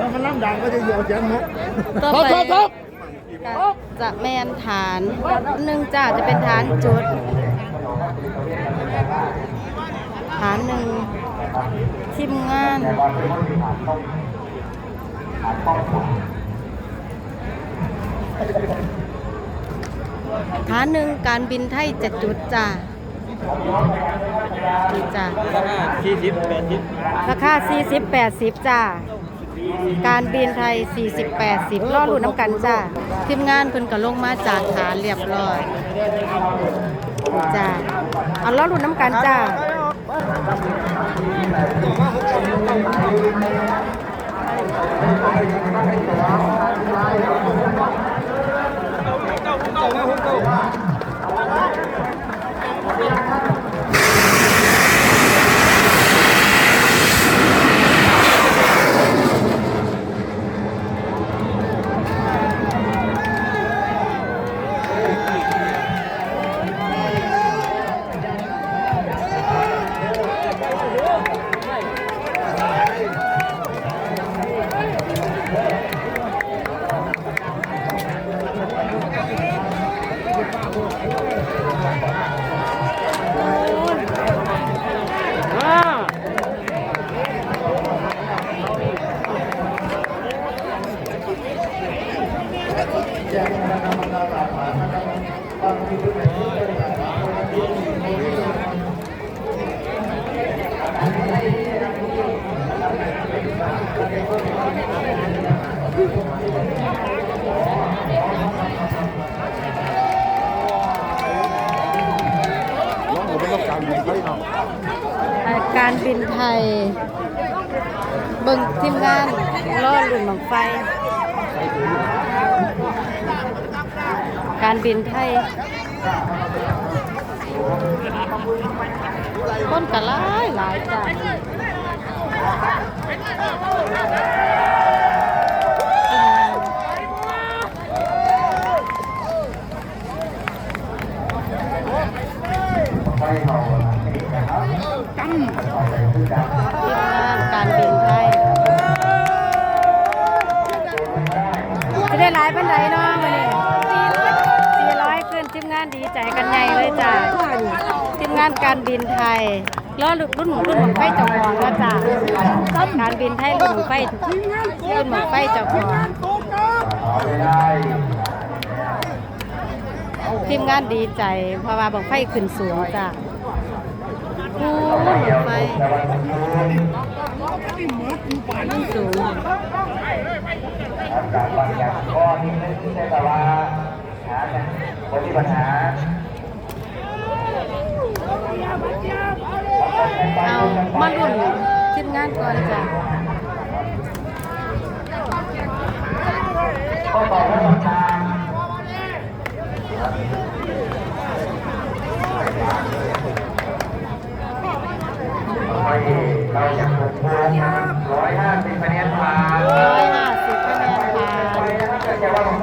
แล้วมันน้ำดังก็จะเหยียวเสียงนกต่อทบไปทบทบก็จะแมนฐานหนึ่งจ้าจะเป็นฐานจุด ฐานหนึ่งทีมงานฐานหนึ่งการบินไทยจะจุดจ้านี่จ้า สี่สิบแปดสิบราคา40 80จ้า การบินไทย 40 80ล่อรุ่นน้ำกันจ้าทีมงานเพิ่นก็ลงมาจากฐานเรียบร้อยจ้าเอาล่อรุ่นน้ำกันจ้า การบินไทย เบิ่งทีมงานล่อลุ่นบังไฟ การบินไทยคนกะหลายหลายจ้ะทีม งานการบินไทยจะได้หลายปันไดเนาะมื้อนี้สี่ร้อยขึ้นทีมงานดีใจกันใหญ่เลยจ้ะทีมงานการบินไทยล้อรุ่นรุ่นรุ่นหมองไฟจ้าของว่าจ้ะการบินไทยรุ่นหมองไฟรุ่นหมองไฟจ้าของทีมงานดีใจเพราะว่าบังไฟขึ้นสูงจ้ะ ไฟมันสูงจากบางอย่างก็นี่ไม่ใช่แต่ว่าหากันคนที่ปัญหาเอามารุ่นทีมงานก่อน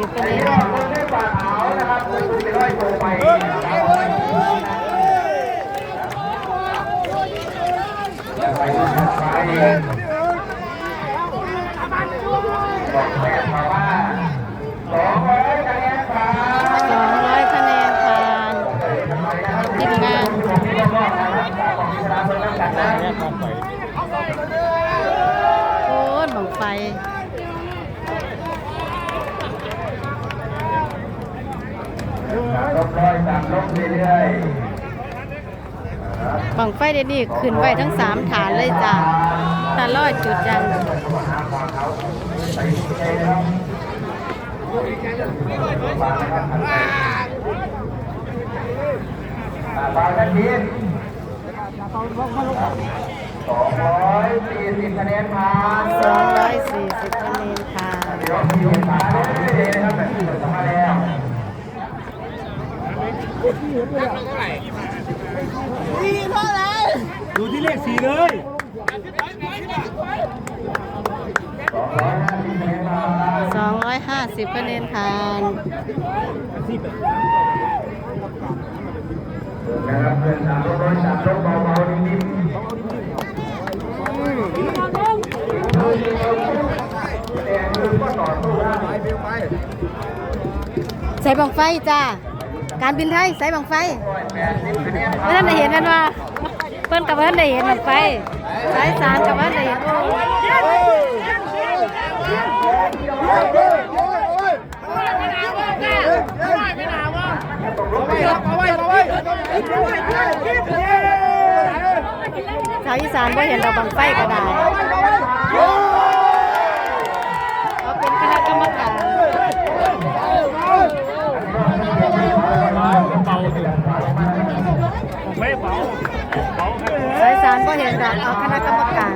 ร้อยแปดสิบคะแนนรอบคนได้ฝ่าขาวนะครับผู้สูงจะร้อยโตไปนะครับไปไปบอกแม่มาว่าสองร้อยคะแนนผ่านทีมงานแยกความไปโอ้ยบังไฟ ลบร้อยสามล บังไฟเดี๋ยวนี้ขึ้นไว้ทั้งสามฐานเลยจ้ะต่ร้อยจุดยังๆบางท่านทีนสองร้อยสี่สิบคะแนนผ่าน สองร้อยสี่สิบคะแนนผ่าน เดี๋ยวมีโอกาสได้เลยนะครับแบบที่ผมทำมาแล้ว ดูที่เล ขสี่เลยสองร้อยห้าสิบคะแนนผ่านสองร้อยห้าสิบคะแนนผ่านนะครับเพื่อนสามร้อยสามรถเบาๆนิ่มๆแต่มือก็ต่อสู้ได้ไปเบลไปใส่บังไฟจ้า การบินไทยใส่บังไฟร้อยแปดสิบคะแนนเพื่อนได้เห็นกันว่า เพื่นกับเพื่นได้เห็นบังไฟสายสารกับเพื่นได้เห็นชาวอีสานบ่เห็นเราบังไฟก็ได้เอาเป็นคณะกรรมการไม่เบาเบาสายสา บ่เห็นดอกเอาคณะกรรมการ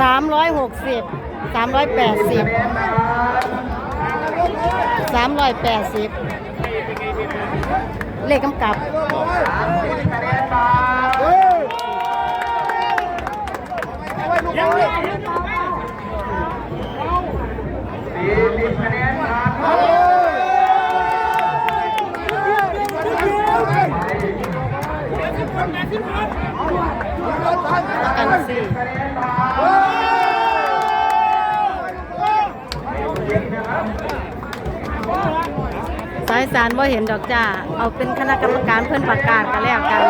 สามร้อยหกสิบสามร้อยแปดสิบสามร้อยแปดสิบเลขกำกับคะแนนผ่ สี่สิบคะแนนผ่านประกันสี่คะแนนผ่ายสารบ่เห็นดอกจ้า เอาเป็นคณะกรรมการเพื่อนประกาศกันแล้วกัน